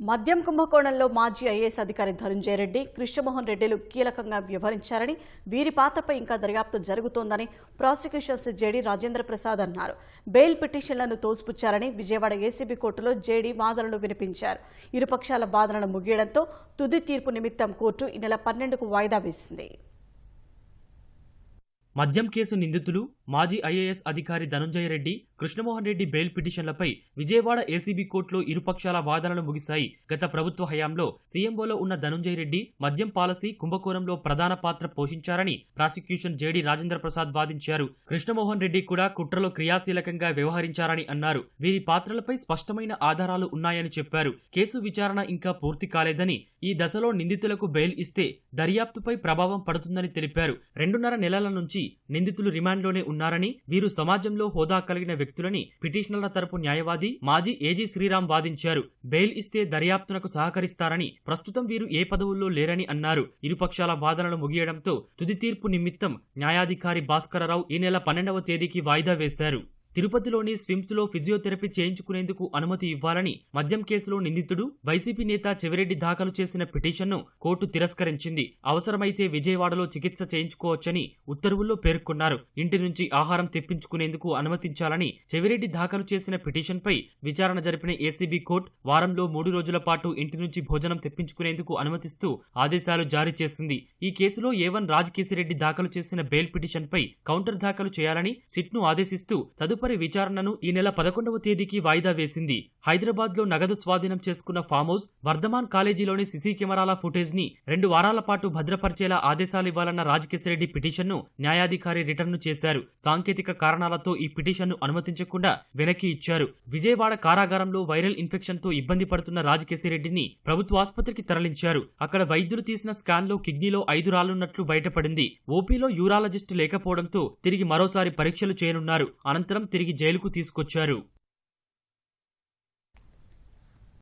మద్యం కుంభకోణంలో మాజీ ఐఏఎస్ అధికారి ధనుంజయ రెడ్డి కృష్ణమోహన్ రెడ్డిలు కీలకంగా వ్యవహరించారని వీరి పాత్రపై ఇంకా దర్యాప్తు జరుగుతోందని ప్రాసిక్యూషన్స్ జేడీ రాజేంద్ర ప్రసాద్ అన్నారు. బెయిల్ పిటిషన్లను తోసిపుచ్చారని విజయవాడ ఏసీబీ కోర్టులో జేడీ వాదనలు వినిపించారు. ఇరుపక్షాల వాదనలు ముగియడంతో తుది తీర్పు నిమిత్తం కోర్టు ఈ నెల పన్నెండుకు వాయిదా వేసింది. మద్యం కేసు నిందితులు మాజీ ఐఏఎస్ అధికారి ధనంజయ రెడ్డి కృష్ణమోహన్ రెడ్డి బెయిల్ పిటిషన్లపై విజయవాడ ఏసీబీ కోర్టులో ఇరుపక్షాల వాదనలు ముగిశాయి. గత ప్రభుత్వ హయాంలో సీఎంఓలో ఉన్న ధనుంజయ రెడ్డి మద్యం పాలసీ కుంభకోణంలో ప్రధాన పాత్ర పోషించారని ప్రాసిక్యూషన్ జేడీ రాజేంద్ర ప్రసాద్ వాదించారు. కృష్ణమోహన్ రెడ్డి కూడా కుట్రలో క్రియాశీలకంగా వ్యవహరించారని అన్నారు. వీరి పాత్రలపై స్పష్టమైన ఆధారాలు ఉన్నాయని చెప్పారు. కేసు విచారణ ఇంకా పూర్తి కాలేదని ఈ దశలో నిందితులకు బెయిల్ ఇస్తే దర్యాప్తుపై ప్రభావం పడుతుందని తెలిపారు. రెండున్నర నెలల నుంచి నిందితులు రిమాండ్లోనే ఉన్నారని వీరు సమాజంలో హోదా కలిగిన వ్యక్తులని పిటిషనర్ల తరపు న్యాయవాది మాజీ ఏజీ శ్రీరామ్ వాదించారు. బెయిల్ ఇస్తే దర్యాప్తునకు సహకరిస్తారని ప్రస్తుతం వీరు ఏ పదవుల్లో లేరని అన్నారు. ఇరుపక్షాల వాదనలు ముగియడంతో తుది తీర్పు నిమిత్తం న్యాయాధికారి భాస్కరరావు ఈ నెల పన్నెండవ తేదీకి వాయిదా వేశారు. తిరుపతిలోని స్విమ్స్లో ఫిజియోథెరపీ చేయించుకునేందుకు అనుమతి ఇవ్వాలని మద్యం కేసులో నిందితుడు వైసీపీ నేత చెవిరెడ్డి దాఖలు చేసిన పిటిషన్ను కోర్టు తిరస్కరించింది. అవసరమైతే విజయవాడలో చికిత్స చేయించుకోవచ్చని ఉత్తర్వుల్లో పేర్కొన్నారు. ఇంటి నుంచి ఆహారం తెప్పించుకునేందుకు అనుమతించాలని చెవిరెడ్డి దాఖలు చేసిన పిటిషన్పై విచారణ జరిపిన ఏసీబీ కోర్టు వారంలో మూడు రోజుల పాటు ఇంటి నుంచి భోజనం తెప్పించుకునేందుకు అనుమతిస్తూ ఆదేశాలు జారీ చేసింది. ఈ కేసులో ఏవన్ రాజకేశిరెడ్డి దాఖలు చేసిన బెయిల్ పిటిషన్పై కౌంటర్ దాఖలు చేయాలని సిట్ను ఆదేశిస్తూ తదుపరి విచారణను ఈ నెల పదకొండవ తేదీకి వాయిదా వేసింది. హైదరాబాద్లో నగదు స్వాధీనం చేసుకున్న ఫామ్ హౌస్ వర్ధమాన్ కాలేజీలోని సీసీ కెమెరాల ఫుటేజ్ని రెండు వారాల పాటు భద్రపరిచేలా ఆదేశాలివ్వాలన్న రాజకేశరెడ్డి పిటిషన్ను న్యాయాధికారి రిటర్న్ చేశారు. సాంకేతిక కారణాలతో ఈ పిటిషన్ను అనుమతించకుండా వెనక్కి ఇచ్చారు. విజయవాడ కారాగారంలో వైరల్ ఇన్ఫెక్షన్తో ఇబ్బంది పడుతున్న రాజకేశ్వరరెడ్డిని ప్రభుత్వ ఆసుపత్రికి తరలించారు. అక్కడ వైద్యులు తీసిన స్కాన్లో కిడ్నీలో ఐదు రాళ్ళున్నట్లు బయటపడింది. ఓపీలో యూరాలజిస్ట్ లేకపోవడంతో తిరిగి మరోసారి పరీక్షలు చేయనున్నారు. అనంతరం తిరిగి జైలుకు తీసుకొచ్చారు.